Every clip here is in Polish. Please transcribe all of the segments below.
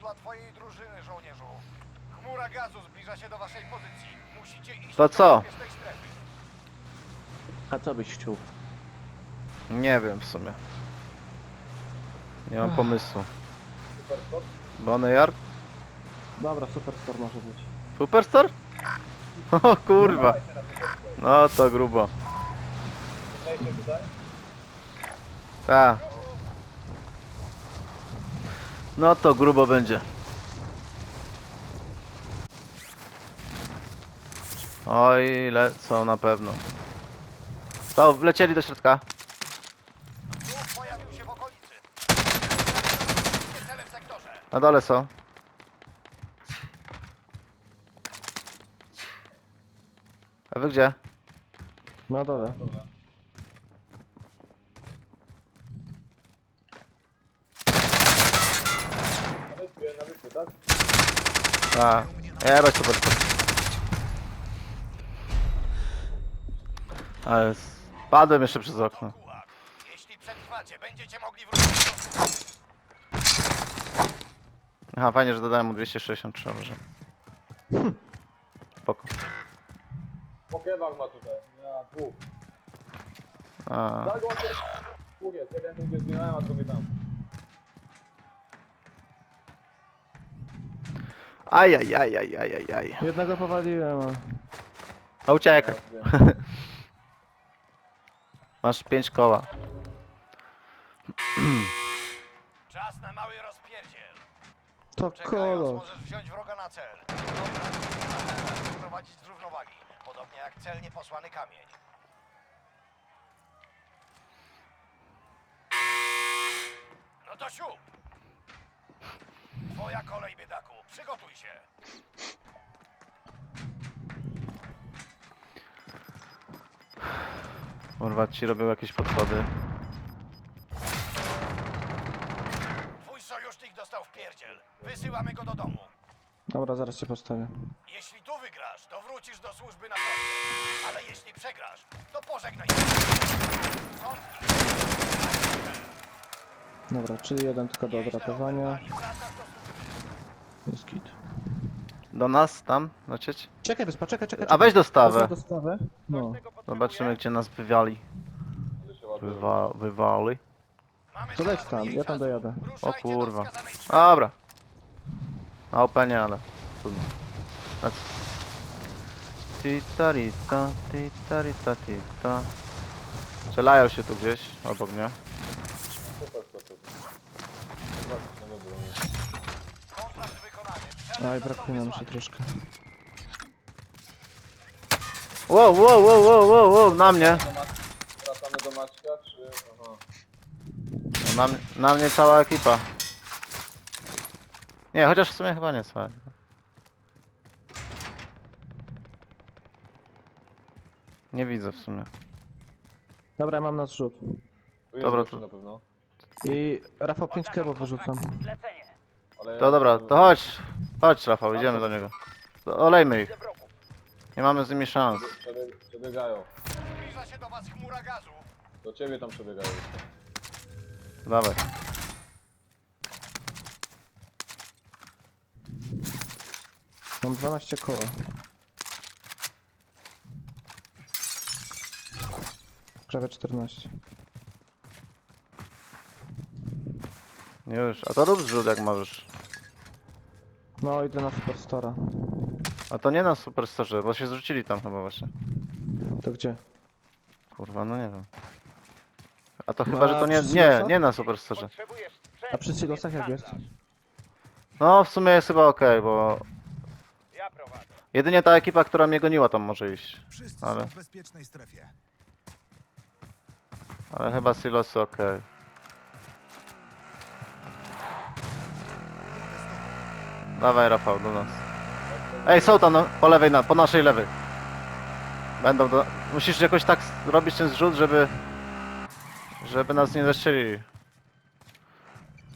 dla twojej drużyny, żołnierzu. Chmura gazu zbliża się do waszej pozycji. Musicie iść To do co? bezpiecznej strefy. A co byś chciał? Nie wiem w sumie. Nie mam pomysłu. Boneyard? Dobra, Superstore może być. Superstar? O kurwa. No to grubo. Tak. No to grubo będzie. Oj, lecą na pewno. To, wlecieli do środka. Na dole są. A wy gdzie? Na dole. A, jebać super. Ale spadłem jeszcze przez okno. Jeśli przetrwacie, będziecie mogli wrócić do... Aha, fajnie, że dodałem mu 263 może. Spoko. Pokewak ma tutaj. Ja, dwóch. A, on jest. Jest. Jeden gdzie zmieniałem, a drugi tam. Aj, aj, aj, aj, aj, aj, aj. Jednego powaliłem, a... A uciekaj. Masz 5 koła. Czas na mały rozpierdziel. To Czekając, kolor. możesz wziąć wroga na cel. Wyprowadzić z równowagi. Podobnie jak celnie posłany kamień. No to siup! Twoja kolej, biedaku. Przygotuj się. Kurwa, ci robią jakieś podchody. Twój sojusznik dostał w pierdziel. Wysyłamy go do domu. Dobra, zaraz cię postawię. Jeśli tu wygrasz, to wrócisz do służby na froncie. Ale jeśli przegrasz, to pożegnaj się. Sąd Dobra, czyli jeden tylko do odratowania. Jest git. Do nas tam lecieć? Czekaj, wyspa, czekaj, czekaj. A weź dostawę. Poza dostawę? No. Zobaczymy, gdzie nas ładnie. Wywa wywali. To leć tam, ja tam dojadę. O kurwa. Dobra. Na openie, ale trudno. Tita rita, tita rita tita. Strzelają się tu gdzieś, obok mnie. Aj, brakuje nam jeszcze troszkę. Wow, wow, wow, wow, wow, wow, na mnie. Wracamy do Maćka, czy... Aha. Na, mnie- na mnie cała ekipa. Nie, chociaż w sumie chyba nie cała ekipa. Nie widzę w sumie. Dobra, ja mam na zrzut. Tu jest Dobra, gościu to- na pewno. I Rafał 5 kebab wyrzucam. Ale To dobra, to chodź. Chodź Rafał, idziemy do niego. Olejmy ich. Nie mamy z nimi szans. Przebie- Przebiegają. Zbliża się do was chmura gazu. Do ciebie tam przebiegają. Dawaj. Mam 12 koła. Prawie 14. Już, a to rób zrzut jak możesz. No, idę na Superstara. A to nie na Superstarze, bo się zrzucili tam chyba właśnie. To gdzie? Kurwa, no nie wiem. A to chyba, że to nie, nie, nie na Superstarze. A przy silosach jak jest? No w sumie jest chyba okej, bo Ja prowadzę. jedynie ta ekipa, która mnie goniła tam może iść. Wszyscy Ale- są w bezpiecznej strefie. Ale chyba silosy okej. Dawaj Rafał, do nas. Ej, są tam, no, po lewej, na, po naszej lewej. Będą do... Musisz jakoś tak robić ten zrzut, żeby... Żeby nas nie zastrzelili.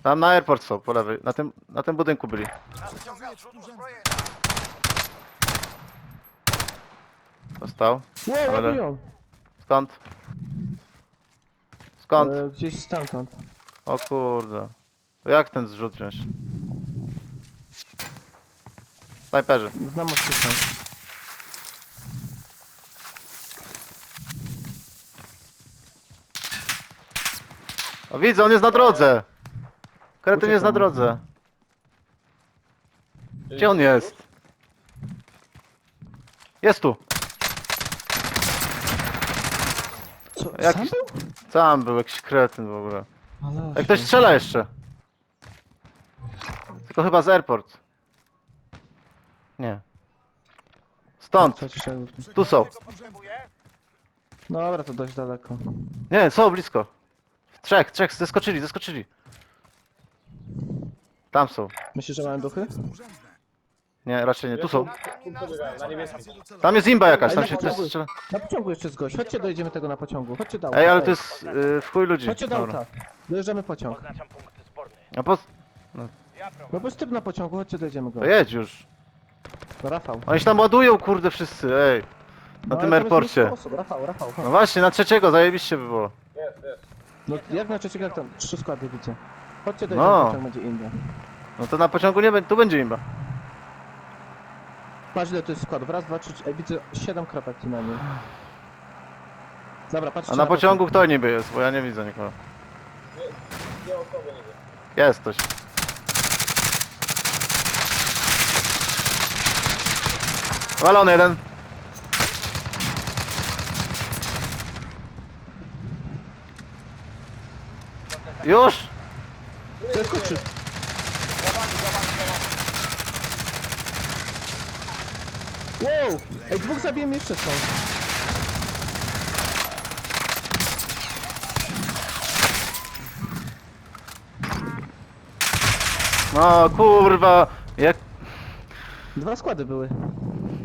Tam na airport są, po lewej. Na tym, na tym budynku byli. Dostał. Wow, Ale- ładują! Skąd? Skąd? E, gdzieś stamtąd. O kurde. Jak ten zrzut wziąć? Snajperzy. Znam odczytę. O widzę, on jest na drodze! Kretyn jest na drodze. Gdzie on jest? Jest tu. Co, Jakiś- sam był? Tam był jakiś kretyn w ogóle. Ale... Ej, ktoś strzela jeszcze. Tylko chyba z airport. Nie. Stąd. Strzelił. Tu są. Potrzebuję? Dobra, to dość daleko. Nie, są blisko. Trzech, trzech, zeskoczyli, zeskoczyli. Tam są. Myślisz, że mają duchy? Nie, raczej nie, tu są. Tam jest imba jakaś, tam się też strzela. Na pociągu jeszcze jest gość. Chodźcie, dojedziemy tego na pociągu. Chodźcie do auta. Ej, ale to jest y, w chuj ludzi. Chodźcie do Dobra. auta. Dojeżdżamy pociąg. Oznaczam punkty sporne. A po... No bo jest typ na pociągu, chodźcie, dojedziemy go. To jedź już. To Rafał. Oni się tam ładują, kurde, wszyscy, ej. Na No, tym airporcie. Rafał, Rafał. No właśnie, na trzeciego, zajebiście by było. Jest, jest. No jak na trzeciego, jak tam trzy składy widzę. Chodźcie, dojedziemy No. pociąg, będzie inny. No to na pociągu nie będzie, tu będzie imba. Patrz ile to jest składów. Raz, dwa, trzy, ej, widzę siedem kropek co najmniej. Dobra, patrzcie A na pociągu kto niby jest, bo ja nie widzę nikogo. Nie osoby nie wiem. Jest ktoś. Walony jeden. Już? To jest koczy. Wow! Ej, dwóch zabiłem jeszcze są. No kurwa. Jak, Dwa składy były.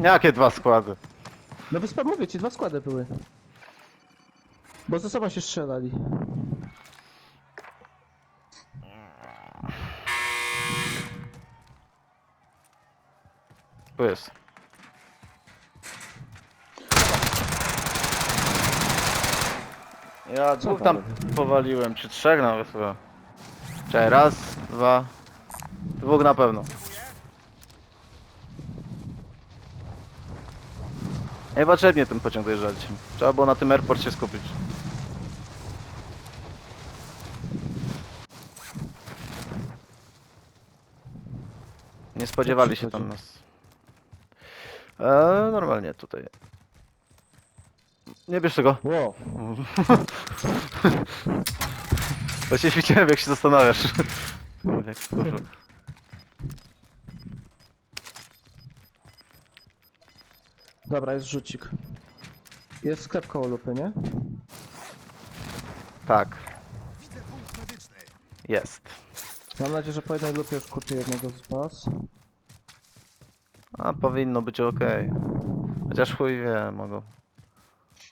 Jakie dwa składy? No wyspa mówię ci, dwa składy były. Bo ze sobą się strzelali. Tu jest. Ja dwóch tam powaliłem, czy trzech nawet chyba. Czekaj, raz, dwa, dwóch na pewno. Niepotrzebnie ten pociąg dojeżdżaliśmy. Trzeba było na tym airport się skupić. Nie spodziewali się tam nas. Eee, normalnie tutaj. Nie bierz tego. Wow. Właśnie widziałem jak się zastanawiasz. Kurde, Dobra, jest rzucik. Jest sklep koło lupy, nie? Tak. Jest. Mam nadzieję, że po jednej lupie już kurczę jednego z was. A powinno być ok. Chociaż chuj wie, mogą.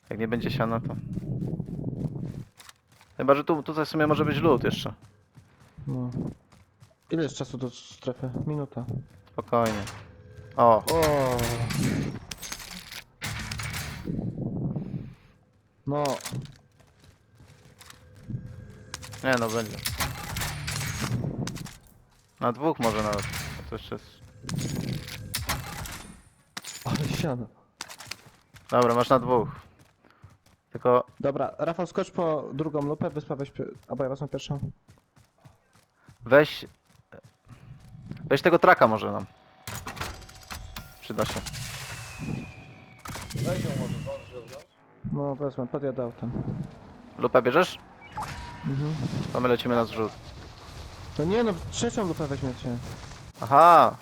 Jak nie będzie siana to. Chyba, że tu tutaj w sumie może być lód jeszcze. No. Ile jest czasu do strefy? Minuta. Spokojnie. O, O. No, nie no będzie. Na dwóch może nawet. To jeszcze jest... ale siano. Dobra, masz na dwóch. Tylko Dobra, Rafał, skocz po drugą lupę, wyspa weź, albo ja wezmę pierwszą. weź... Weź tego traka może nam. Przyda się. Weź ją może, zdążysz ją wziąć? No wezmę, podjadę autem. Lupę bierzesz? Mhm. To my lecimy na zrzut. No nie no, trzecią lupę weźmiecie. Aha!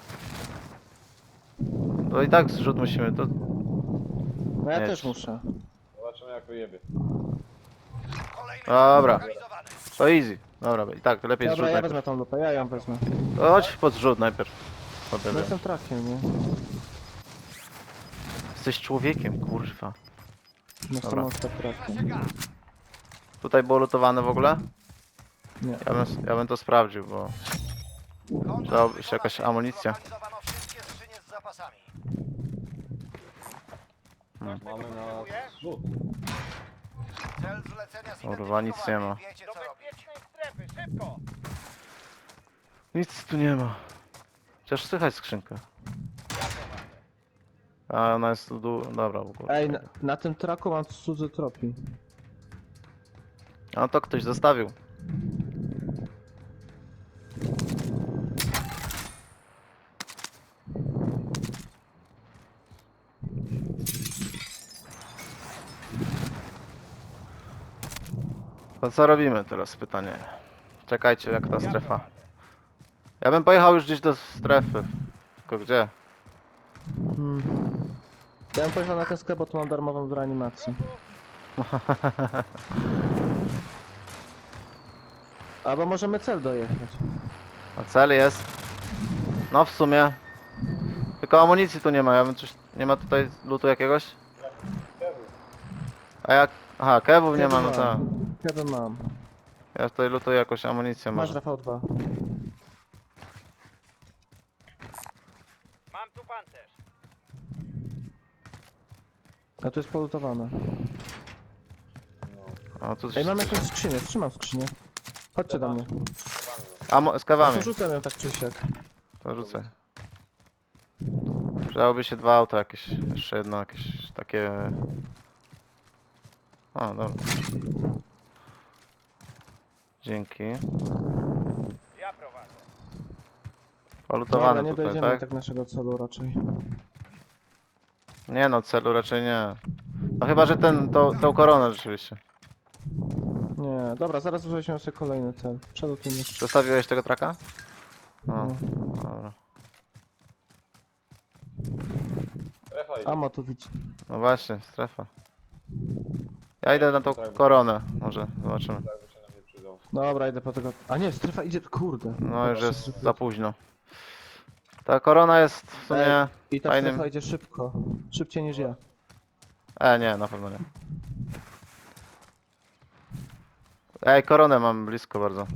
To i tak zrzut musimy, to... No ja Nie, też czy- muszę. Zobaczymy jak wyjebie. Dobra. To easy. Dobra, i tak, lepiej Dobra, zrzut ja najpierw. wezmę tą lupę, ja ją wezmę. To chodź pod zrzut najpierw. Potem No jestem trakiem, nie? Jesteś człowiekiem, kurwa. No Dobra. samą trakiem. Tutaj było lutowane w ogóle? Nie. Ja bym, ja bym to sprawdził, bo... Kontrakt Przydałaby się jakaś amunicja. Zlokalizowano wszystkie skrzynie z zapasami. Mamy na zrzut. Cel zlecenia Kurwa, nic nie ma. zidentyfikowany. Wiecie co robić. strefy, szybko! Nic tu nie ma. Chociaż słychać skrzynkę. A ona jest tu dół. Dobra, w ogóle. Ej, na, na tym traku mam cudzy tropi. A to ktoś zostawił. To co robimy teraz? Pytanie. Czekajcie, jak ta strefa. Ja bym pojechał już gdzieś do strefy. Tylko gdzie? Hmm. Ja bym pojechał na sklep, bo tu mam darmową w reanimacji. Albo możemy cel dojechać. A cel jest. No w sumie. Tylko amunicji tu nie ma, ja bym coś. Nie ma tutaj lutu jakiegoś? A jak. Aha, kewów nie ma, no tak. Kiedy mam. Ja tutaj lutuję jakąś amunicję Masz może. Rafał 2. Mam tu pancerz. A tu jest polutowane. O, tu Ej, mam jakąś skrzynię, trzymam skrzynię. Chodźcie do mnie. Amo, z kewami. Rzucam ją tak czy siak. To rzucę. Przydałoby się dwa auta jakieś. Jeszcze jedno jakieś takie. O, dobra. Dzięki. Ja prowadzę. Dobra, Polutowane nie tutaj, dojdziemy tak? tak naszego celu raczej. Nie no, celu raczej nie. No chyba, że ten, to, tą koronę rzeczywiście. Nie, dobra, zaraz weźmiemy sobie kolejny cel. Przelutujmy jeszcze. Przestawiłeś tego traka? No, No. dobra. Strefa idzie. Amo tu widzi. No właśnie, strefa. Ja idę na tą koronę, może, zobaczymy. Tak by się nam nie przydał. Dobra, idę po tego. A nie, strefa idzie, kurde. No już jest za późno. Ta korona jest w sumie... I ta fajnym- strefa idzie szybko. Szybciej niż ja. E, nie, na pewno nie. Ej, koronę mam blisko bardzo.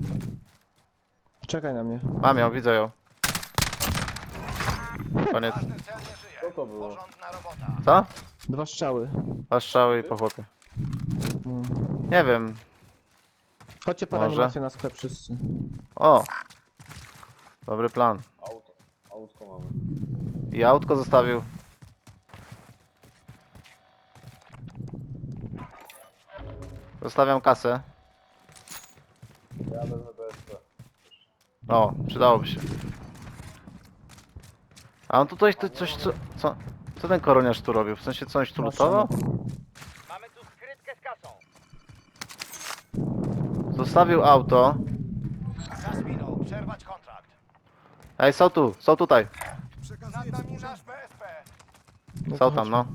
Czekaj na mnie. Mam ją, widzę ją. Koniec. Ważny cel nie żyje. Co to było? Porządna robota. Co? Dwa strzały. Dwa strzały i po chłopie. No. Nie wiem. Chodźcie po Może. reanimację na sklep wszyscy. O! Dobry plan. Mamy. I autko zostawił. Zostawiam kasę. Ja wezmę BSP. O, przydałoby się. A on tutaj to coś, co, co, co ten koroniarz tu robił? W sensie coś tu lutował? Mamy tu skrytkę z kasą. Zostawił auto. Ej, są tu, są tutaj. Nad nami nasz BSP. No Są to tam, no.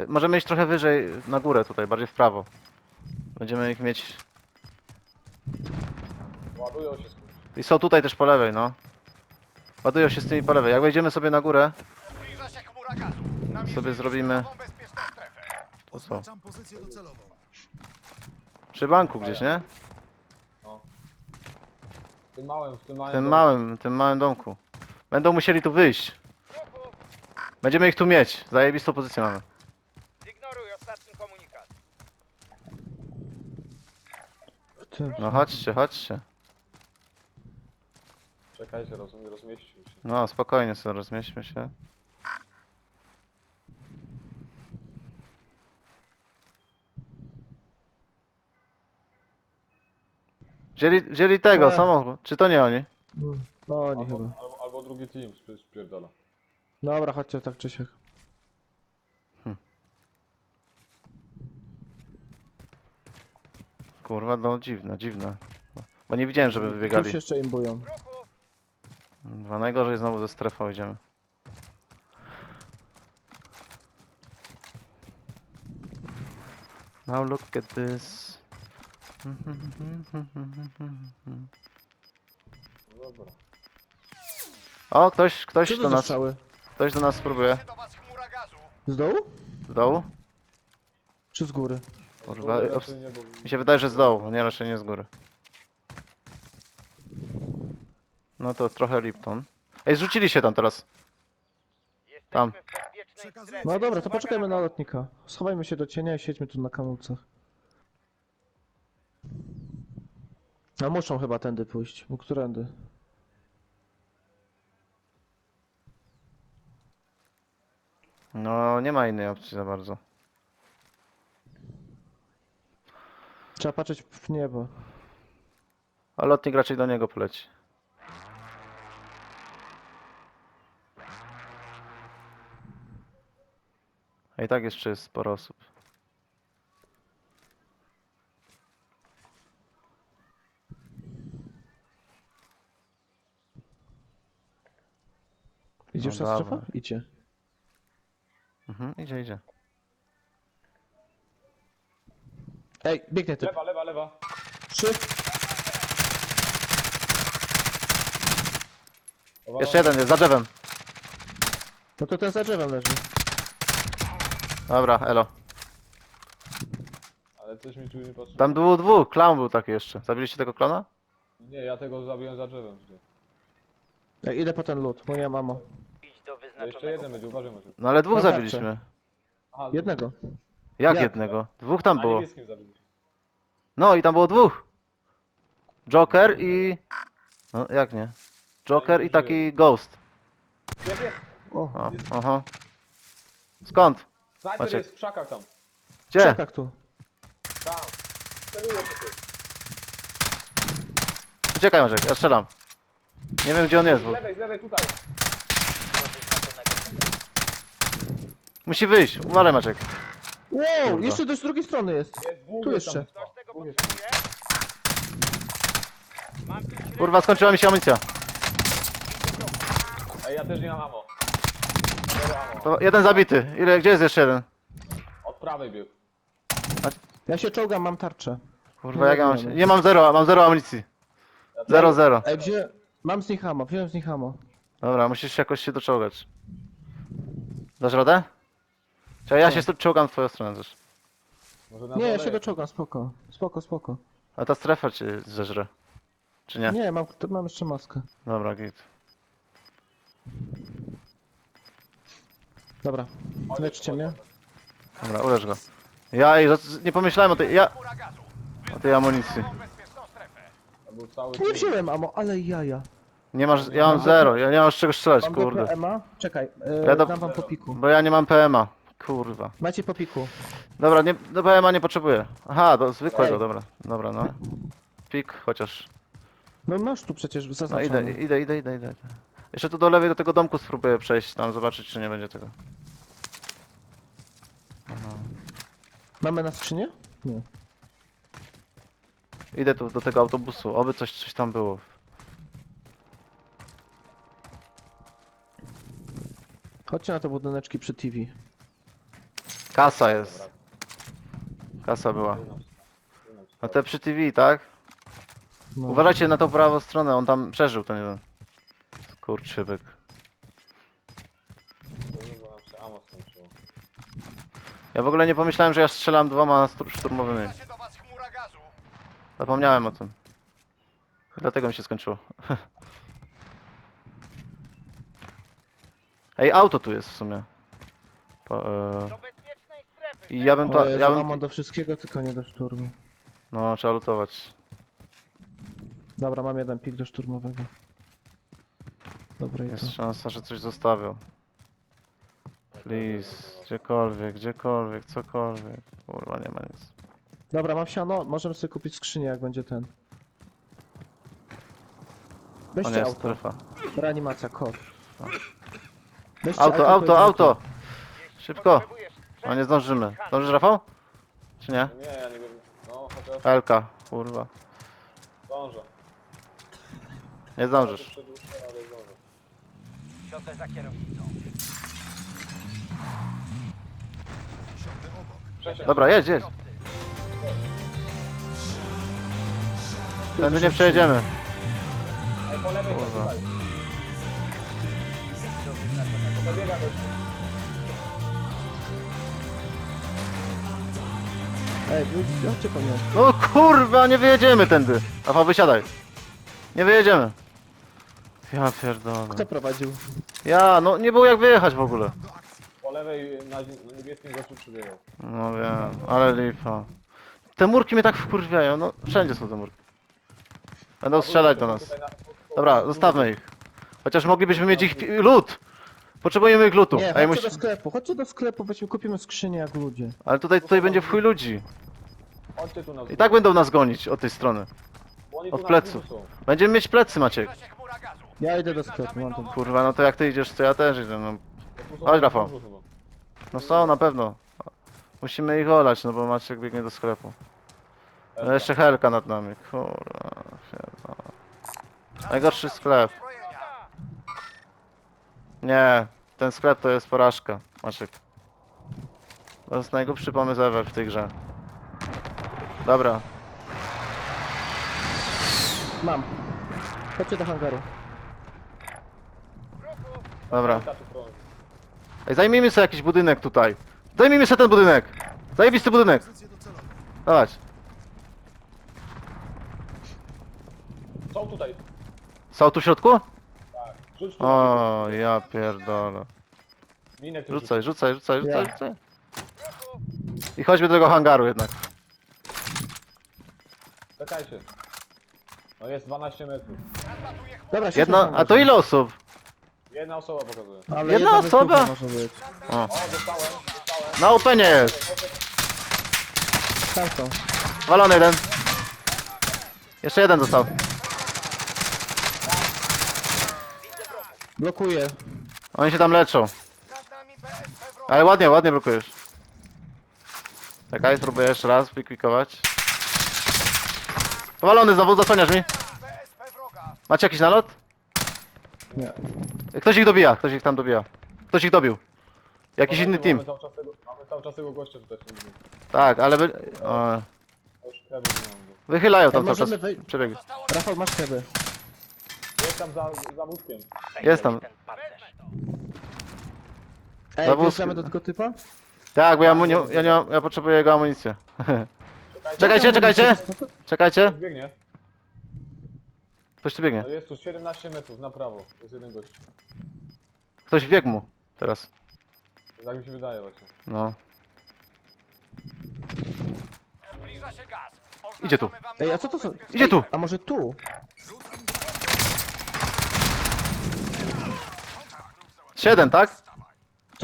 Y, Możemy iść trochę wyżej, na górę tutaj, bardziej w prawo. Będziemy ich mieć... Ładują się skurczy. I są tutaj też po lewej, no. Ładują się z tymi po lewej. Jak wejdziemy sobie na górę, Zbliża się chmura gazu. Namierzyliśmy sobie zrobimy... nową bezpieczną strefę. To co? Oznaczam pozycję docelową. Przy banku gdzieś, nie? W tym małym, w tym małym. W tym małym, tym małym domku. Będą musieli tu wyjść. Będziemy ich tu mieć. Zajebistą pozycję mamy. Zignoruj ostatni komunikat. Ty, No chodźcie, chodźcie. Czekajcie, roz, rozmieścił się. No spokojnie sobie rozmieśćmy się. Wzięli, wzięli tego, Nie. samochód. Czy to nie oni? No nie chyba. Albo, albo, albo drugi team spie- spierdala. Dobra, chodźcie tak czy siak. Kurwa, no dziwne, dziwne. Bo nie widziałem, żeby wybiegali. Już jeszcze imbują. Dwa najgorzej znowu ze strefą idziemy. Now look at this. No dobra. O, ktoś, ktoś do nas, strzały? ktoś do nas spróbuje. do was chmura gazu. Z dołu? Z dołu? Czy z góry? Kurwa, Dobra, obs- raczej nie, bo... mi się wydaje, że z dołu, nie raczej nie z góry. No to trochę Lipton. Ej, zrzucili się tam teraz. Jesteśmy Tam. w bezpiecznej Przekazuję. strefie. No dobra, to Uwaga poczekajmy na na lotnika. Schowajmy się do cienia i siedźmy tu na kamulcach. No muszą chyba tędy pójść. Bo którędy? No, nie ma innej opcji za bardzo. Trzeba patrzeć w niebo. A lotnik raczej do niego poleci. A i tak jeszcze jest sporo osób. Idzie już No ta dobra. strefa? Idzie. Mhm, idzie, idzie. Ej, biegnie typ. Lewa, lewa, lewa. Trzy. Jeszcze jeden jest, za drzewem. No to ten za drzewem leży. Dobra, elo. Ale coś mi tu nie pasuje. Tam było dwóch, clown był taki jeszcze. Zabiliście tego klona? Nie, ja tego zabiłem za drzewem. Ej, idę po ten lód, bo nie mam ammo. To jeszcze jeden będzie, uważajmy. tu. No ale dwóch No tak, zabiliśmy. Aha, Jednego. Jak Jak? jednego? Dwóch tam było. niebieskim. No i tam było dwóch. Joker i... No jak nie? Joker i taki Ghost. Jest, jest! O, O, aha. Skąd? Snajper Maciek. jest w krzakach tam. Gdzie? czekak tu. Tam. Celuję się tu. Uciekaj Maciek, ja strzelam. Nie wiem gdzie on jest. Z Bo... lewej, z lewej, tutaj. Musi wyjść, uważaj Maciek. Wow, Kurwa. jeszcze też z drugiej strony jest. Tu jeszcze. Kurwa, skończyła mi się amunicja. Ej, ja też nie mam ammo. Zero ammo. To jeden zabity. Ile, gdzie jest jeszcze jeden? Od prawej biegł. Ja się czołgam, mam tarczę. Kurwa, jak ja mam się... Nie mam zero, mam zero amunicji. Zero, zero. Ej, wzię... Mam z nich ammo, wziąłem z nich. Dobra, musisz jakoś się doczołgać. Dasz radę? Czekaj, ja się stu- czołgam w twoją stronę też. Może na Nie, ja dole się jest. doczołgam, spoko. Spoko, spoko. A ta strefa cię zeżre. Czy nie? Nie, mam, to mam jeszcze maskę. Dobra, git. Dobra, leczcie mnie. Dobra, ulecz go. Ja nie pomyślałem o tej, ja, o tej amunicji. To był cały Nie team. wziąłem ammo, ale jaja. Nie masz, ja mam zero, ja nie mam z czego strzelać, Mam kurde. DPMA? Czekaj, Ja e, do- dam wam po piku. Bo ja nie mam PMA. Kurwa. Macie po piku. Dobra, nie, do PMA nie potrzebuję. Aha, do zwykłego, Ej. dobra. Dobra, no. Pik, chociaż. No masz tu przecież No zaznaczone. idę, idę, idę, idę, idę. Jeszcze tu do lewej do tego domku spróbuję przejść, tam zobaczyć czy nie będzie tego. Mamy na skrzynię? Nie. Idę tu do tego autobusu, oby coś, coś tam było. Chodźcie na te budyneczki przy TV. Kasa jest. Kasa była. A te przy TV, tak? No. Uważajcie na tą prawą stronę, on tam przeżył ten jeden. Kurczybyk. Ja w ogóle nie pomyślałem, że ja strzelam dwoma stru- szturmowymi. Zbliża się do was chmura gazu. Zapomniałem o tym. Dlatego mi się skończyło. Ej, auto tu jest w sumie. Po, e... I ja bym to. Ja bym... do wszystkiego, tylko nie do szturmu. No, trzeba lutować. Dobra, mam jeden pik do szturmowego. Dobra, to. Jest szansa, że coś zostawią. Please, gdziekolwiek, gdziekolwiek, cokolwiek. Kurwa, nie ma nic. Dobra, mam siano, możemy sobie kupić skrzynię, jak będzie ten. O Weźcie nie, auto. strefa. Reanimacja, kosz. Weźcie Auto, auto, to auto! Szybko! A nie zdążymy. Zdążysz, Rafał? Czy nie? Nie, ja nie wiem. No, chociaż Helka, kurwa. zdążę. Nie zdążysz. Przedłużę, ale zdążę. Siądę za kierownicą. Przesiadł. Dobra, jedź, jedź. Tędy nie przejedziemy. Ej, po lewej to Kurwa. tutaj. Zabiega do Ej, wy- chodźcie po nią. No kurwa, nie wyjedziemy tędy. Rafał, wysiadaj. Nie wyjedziemy. Ja pierdolę. Kto prowadził? Ja, no nie było jak wyjechać w ogóle. Po lewej na, na niebieskim gościu przybiegał. No wiem, ale lipa. Te murki mnie tak wkurwiają, no wszędzie są te murki. Będą strzelać do nas. Tutaj na- Dobra, zostawmy ich. Chociaż moglibyśmy mieć ich lód. Potrzebujemy ich lutu. Nie, Ej, chodźcie musi... do sklepu, chodźcie do sklepu, weźmy, kupimy skrzynię jak ludzie. Ale tutaj, tutaj będzie w chuj ludzi. Chodźcie tu na I tak będą nas gonić od tej strony. Bo oni tu od na pleców. są. Będziemy mieć plecy, Maciek. Ja idę do sklepu, mam ten. Kurwa, no to jak ty idziesz, to ja też idę. No, Tu są Chodź, na Rafał. chyba. no są na pewno. Musimy ich olać, no bo Maciek biegnie do sklepu. No jeszcze helka nad nami, kurwa. pierdolę. Najgorszy sklep. Nie, ten sklep to jest porażka, Maciek. To jest najgłupszy pomysł ever w tej grze. Dobra, Mam. Chodźcie do hangaru. dobra. Ej, zajmijmy sobie jakiś budynek tutaj. Zajmijmy sobie ten budynek. Zajebisty budynek. Dawać. Są tutaj. Są tu w środku? Tak. Rzuć tu. O, ja pierdolę. Rzucaj, rzucaj, rzucaj, rzucaj, rzucaj. I chodźmy do tego hangaru jednak. Czekajcie. No jest 12 metrów. Dobra, w Jedna, a to ile osób? Jedna osoba pokazuje. Ale Jedna osoba? może być. O, O, dostałem, dostałem. na openie jest. Tam są. Walony jeden. Jeszcze jeden został. Blokuję. Oni się tam leczą. Ale ładnie, ładnie blokujesz. Czekaj, spróbuję jeszcze raz wykwikować. Powalony znowu, zasłaniasz mi. BSP wroga. Macie jakiś nalot? Nie. Ktoś ich dobija, ktoś ich tam dobija. Ktoś ich dobił. Jakiś inny team. Mamy cały czas tego, mamy cały czas tego gościa tutaj. w tym budynku. Tak, ale wy... o, Ja Już krewy nie mam. go. wychylają tam Ej, cały czas możemy wej- przebiegi. Zostało Rafał, masz keby. Jest tam za, za wózkiem. Jest tam. Ej, Za wózkiem. wjeżdżamy do tego typa? Tak, bo ja, mu nie, ja, nie mam, ja potrzebuję jego amunicję. czekajcie, czekajcie! Czekajcie! Biegnie. Ktoś tu biegnie. No jest tu 17 metrów na prawo. Jest jeden gość. Ktoś biegł mu. Teraz. Tak mi się wydaje właśnie. No. Zbliża się gaz. Idzie tu. Oznaczamy wam Ej, a co to są? Idzie tu! A może tu? Siedem, tak?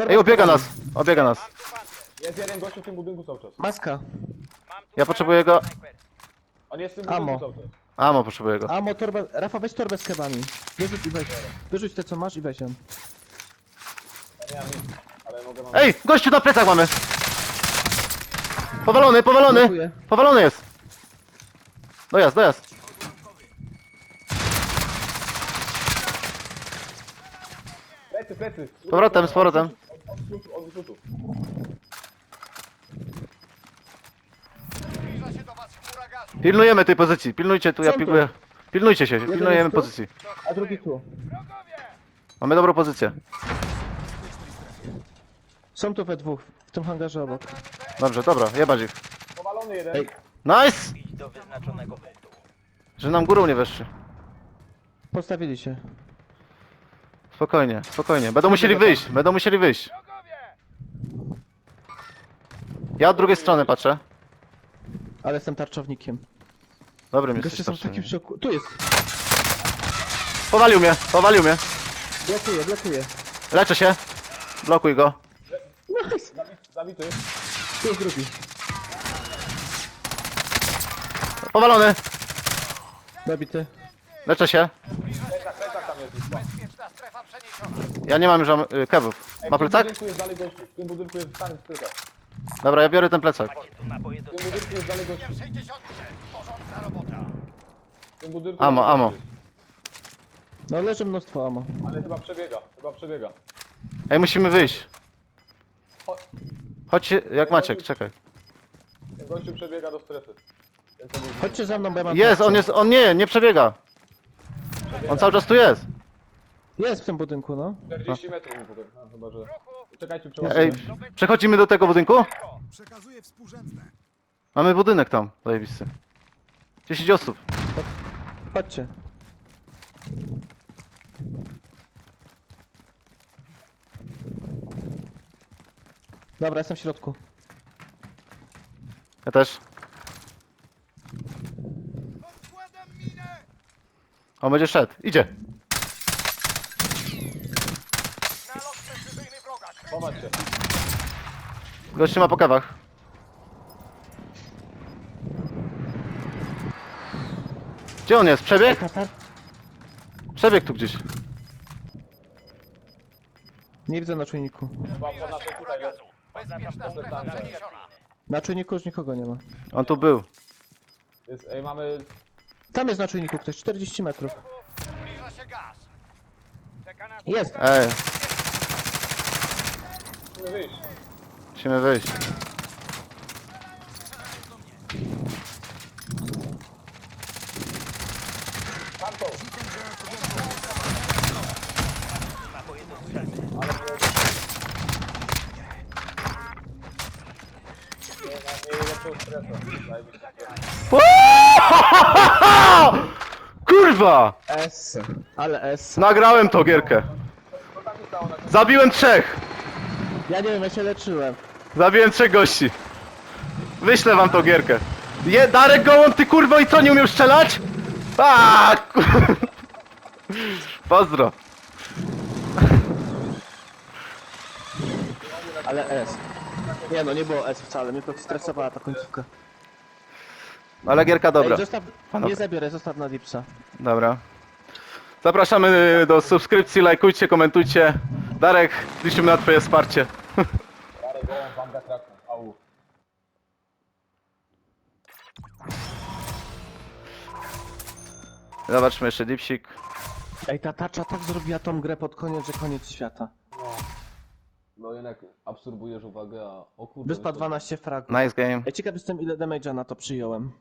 Ej, obiega nas! Obiega nas. Jest jeden gość w tym budynku cały czas. Maska. Ja potrzebuję go... On jest w tym Amo. budynku cały czas. Amo potrzebuję go. Amo, torba. Rafał, weź torbę z kebami. Wyrzuć i weź. Wyrzuć te co masz i weź ją. Ja nie mam nic, ale mogę mam. Ej, gościu na plecach mamy! Powalony, powalony! Dziękuję. Powalony jest! Dojazd, dojazd. Plecy, plecy! Z powrotem, z powrotem. Od, od, rzutu, od rzutu. Zbliża Pilnujemy tej pozycji, pilnujcie tu, ja pilnuję. Pilnujcie się, pilnujemy jest tu? pozycji. A drugi tu. Mamy dobrą pozycję. Są tu we dwóch. W tym hangarze obok. Dobrze, dobra, jebać ich. Powalony jeden. Ej. Nice! Idź do wyznaczonego punktu. Że nam górą nie weszli. Postawili się. Spokojnie, spokojnie. Będą musieli wyjść, będą musieli wyjść. Ja od drugiej strony patrzę. Ale jestem tarczownikiem. Dobrym Goście jesteś są w takim szoku. Tu jest. Powalił mnie, powalił mnie. Blokuję, blokuję. Leczę się. Blokuj go. Nice. Zabity. Tu jest drugi. Powalony. Zabity. Leczę się. Ja nie mam już am- y, kewów. Ma w tym plecak? budynku jest dalej. W tym budynku jest stary. Dobra, ja biorę ten plecak. Macie tu naboje do W tym budynku jest dalej gościu. W 60. Porządna robota. W tym budynku Amo, amo. No leży mnóstwo amo. Ale chyba przebiega, chyba przebiega. Ej, musimy wyjść. Chodź. Chodź, jak Maciek, czekaj. Ten gościu przebiega do strefy. Ten co był- Chodźcie za mną, bo ja mam Jest, on jest, on nie, nie przebiega. On cały czas tu jest. Jest w tym budynku, no. 40 metrów mu potem. A, chyba, że... Czekajcie, Ej, przechodzimy do tego budynku? Przekazuję współrzędne. Mamy budynek tam, zajebisty. 10 osób. Chodźcie. Dobra, jestem w środku. Ja też. On będzie szedł. Idzie. Nalot precyzyjny wroga. Kryć Chować się. Gościu ma po kewach. Gdzie on jest? Przebieg? Przebieg tu gdzieś. Nie widzę na czujniku. Chyba po Zbliża się naszej chmura tutaj gazu. Bezpieczna strefa Bezpieczna. przeniesiona. Na czujniku już nikogo nie ma. On tu był. jest, ej, mamy... Tam jest na czujniku ktoś, 40 metrów. Zbliża się gaz. Czeka na Jest! Ej, Musimy wyjść. musimy wyjść. Nie... Nie, nie. Kurwa! S. Ale S. Nagrałem tą gierkę. Zabiłem trzech. Ja nie wiem, ja się leczyłem. Zabiłem trzech gości. Wyślę wam tą gierkę. Je, Darek Gołąb, ty kurwo i co, nie umiał strzelać? A, kur... Pozdro. Ale S. Nie no, nie było S wcale, mnie to stresowała ta końcówka. Ale gierka dobra. Ej, zostaw, nie zabiorę, zostaw na Dipsa. Dobra. Zapraszamy do subskrypcji, lajkujcie, komentujcie. Darek, liczymy na twoje wsparcie. Darek gołąb, Wanda Kraków. Au. Zobaczmy jeszcze dipsik. Ej, ta tacza tak zrobiła tą grę pod koniec, że koniec świata. No jednak absorbujesz uwagę, a o kurde... Wyspa to- 12 fragów. Nice game. Ej, ciekaw jestem ile damage'a na to przyjąłem.